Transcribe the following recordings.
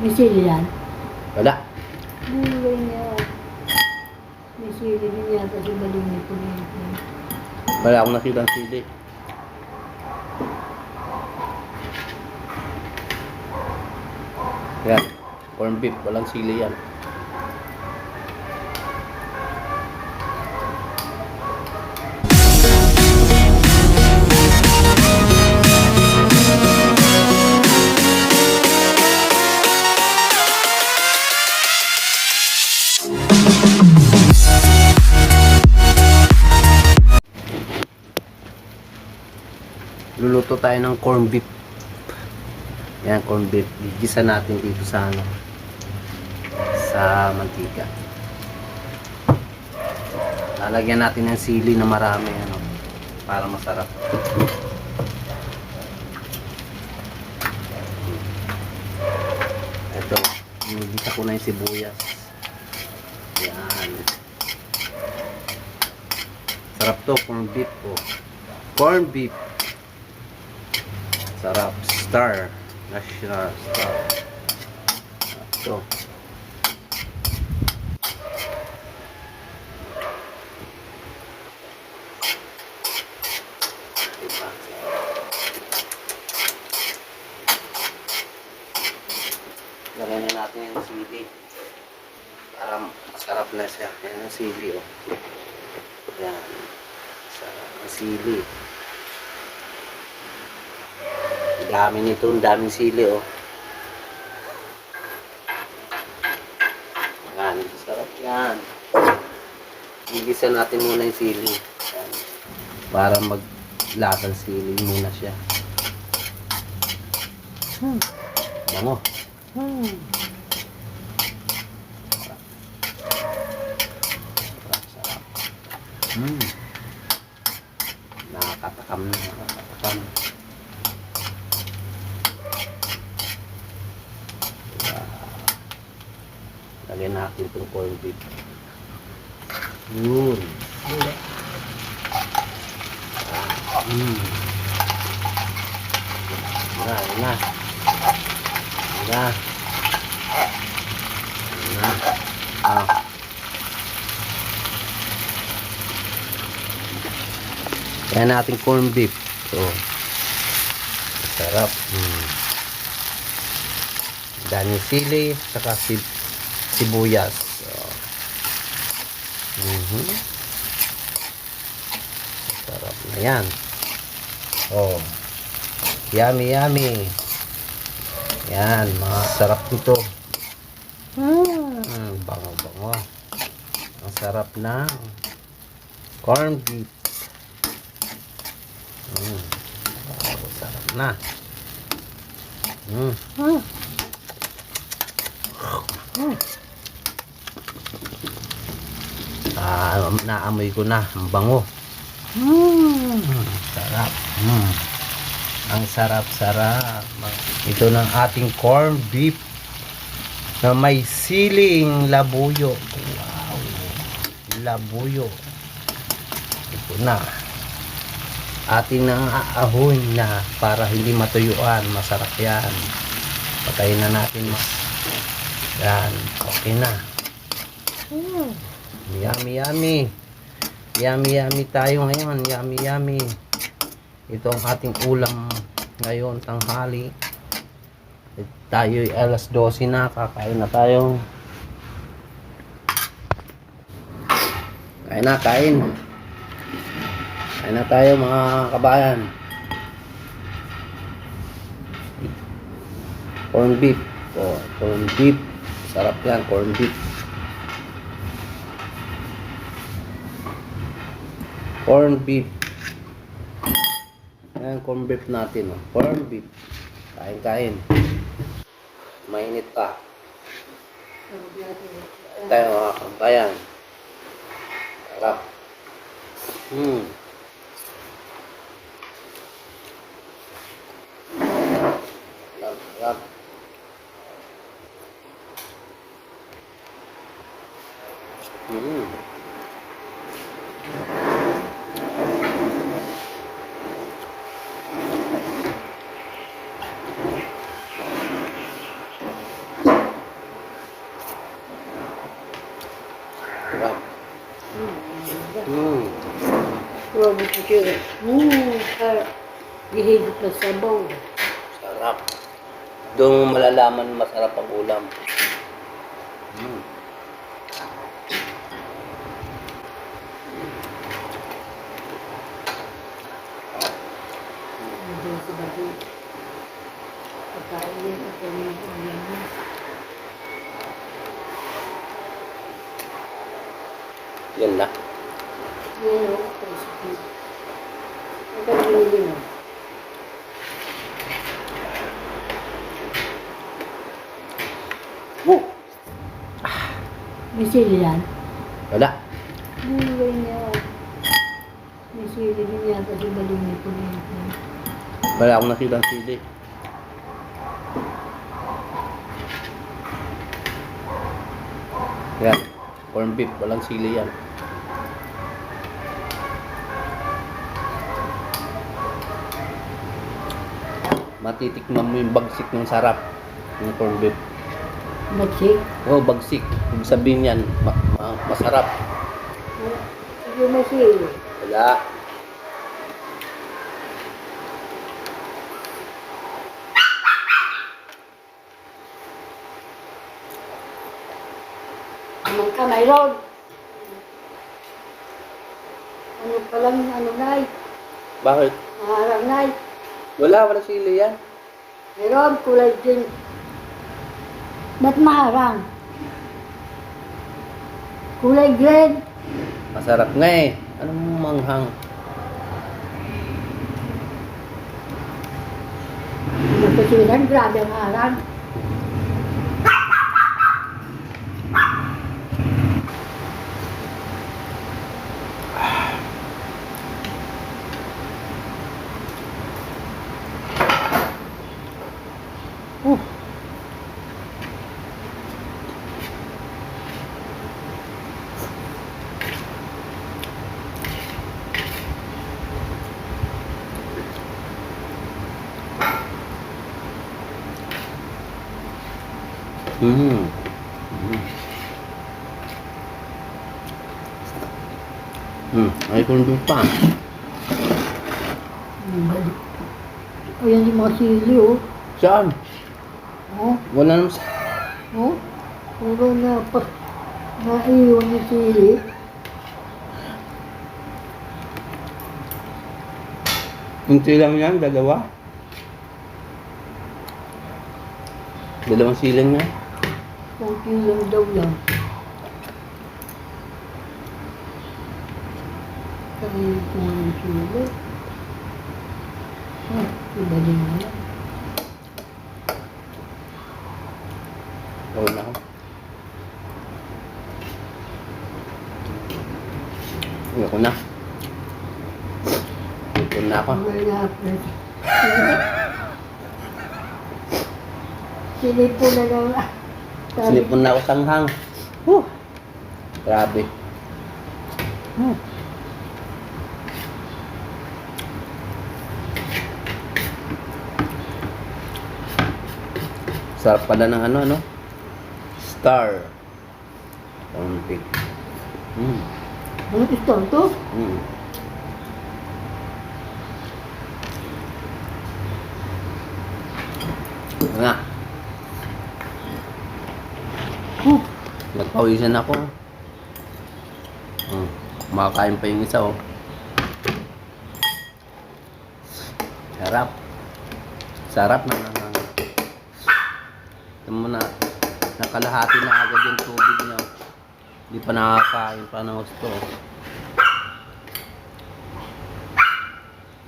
May sili yan. Wala. Bulay niya. May sili din yata sa balingit ko dito. Wala akong nakita ng sili. Yan. Corn beef. Walang sili yan. Luluto tayo ng corn beef. Yan, corn beef. Gigisa natin dito sa ano. Sa mantika. Lalagyan natin ng sili na marami ano para masarap. Ito, nigisa ko na yung sibuyas. Yan. Sarap to, corn beef po. Corn beef. Sarap. Star. National Star. Ito. Lagyan na natin yung sili. Para masarap na siya. Yan ang sili, oh. Yan. Sarap ang sili. Ang dami nito, ang daming sili, oh. Yan, sarap yan. Igisa natin muna yung sili. Yan. Para maglasang sili muna siya. Hmm. Bango. Hmm. Sarap, sarap. Hmm. Nakakatakam na, nakakatakam. Lagyan natin itong corn beef. Yun. Mm. Na, na. Na. Na. Ah. Kaya natin corn beef. So, sarap. Mm. Daming sili, saka sib sibuyas. So, mhm. Sarap na yan. Oh. Yummy, yummy. Yan, mga sarap nito. Mm, bango, bango. Ang sarap na corn beef. Mm. Bango, sarap na. Mm. Ah, naamoy ko na. Ang bango. Mm, sarap. Mm. Ang sarap-sarap. Ito ng ating corn beef na may siling labuyo. Wow. Labuyo. Ito na. Ating nang aahoy na para hindi matuyuan. Masarap yan. Patayin na natin. Yan. Okay na. Mm. Yummy, yummy. Yummy, yummy tayo ngayon. Yummy, yummy. Ito ang ating ulam ngayon, tanghali. At Tayo ay alas 12 na. Kakain na tayo. Kain na, kain. Kain na tayo mga kabayan. Corn beef. Oh, corn beef. Sarap yan, corn beef. Corn beef. Ayan, corn beef natin. Oh. Corn beef. Kain-kain. Mainit pa. Kain tayo mga kabayan. Sarap. Hmm. Sarap, sarap. Hmm. Sarap. Mmm. Grabe po siya. Mmm. Sarap. Gihigit na sabaw. Sarap. Doon malalaman masarap ang ulam. Mmm. Pagkain, ito yung ulam. Yan na. Ang mo. Woo! May sili yan? Wala. Hindi niya. May sili din yata sa balingi ko nito. Wala akong nakita ng sili. Yan. Corn beef. Walang sili yan. Matitikman mo yung bagsik ng sarap ng corn beef. Matsik. Oh, bagsik. Ibig sabihin yan, ma- ma- masarap. Sige, may sili. Wala. Anong ka, mayroon? Ano pa lang, ano nay? Bakit? Maharang nay. Wala, wala sili yan. Mayroon, kulay din. Ba't maharang? Kulay green. Masarap nga eh. Anong manghang? Nagkasilan, grabe ang harang. Mm. Mm. Ay, kung doon pa. Ang balik. Ayan yung mga sili, oh. Saan? Oh, Wala naman sa... oh. Puro na pa. Naiwan yung sili. Kunti lang yan, dalawa. Dalawang silang yan. Kunti lang daw yan. Kaya ko ang sili. Ah, iba din na yan. Oo na ako. Ayoko na. Ayoko na ako. Wala pa. Silip po na lang. Sabi, Sinipon na ako sanghang. Whew. Grabe. Hmm. Sarap pala ng ano, ano? Star. Konti. Mm. ano gusto to? Mm. Nga. Nagpawisan ako. Hmm. Makakain pa yung isa, oh. Sarap. Sarap na naman. Ito mo na. Nakalahati na agad yung tubig niya. Hindi pa nakakain pa ng gusto.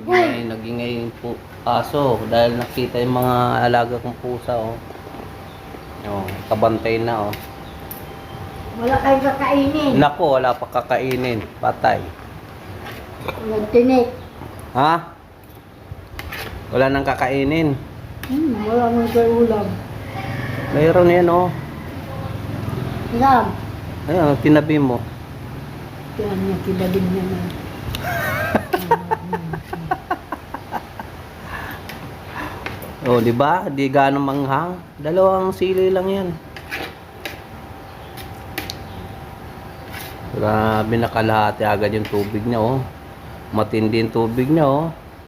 Nagingay, nagingay yung pu aso dahil nakita yung mga alaga kong pusa, oh. Oh, kabantay na, oh. Wala kayong kakainin. Nako, wala pa kakainin. Patay. Walang tinik. Ha? Wala nang kakainin. Hmm, wala nang sa ulam. Mayroon yan, oh. Alam. Ayun, tinabi mo. Kaya niya kibagin niya na. Oh, di ba? Di gaano manghang. Dalawang sili lang yan. Grabe nakalahati agad yung tubig niya, oh. Matindi yung tubig niya, oh.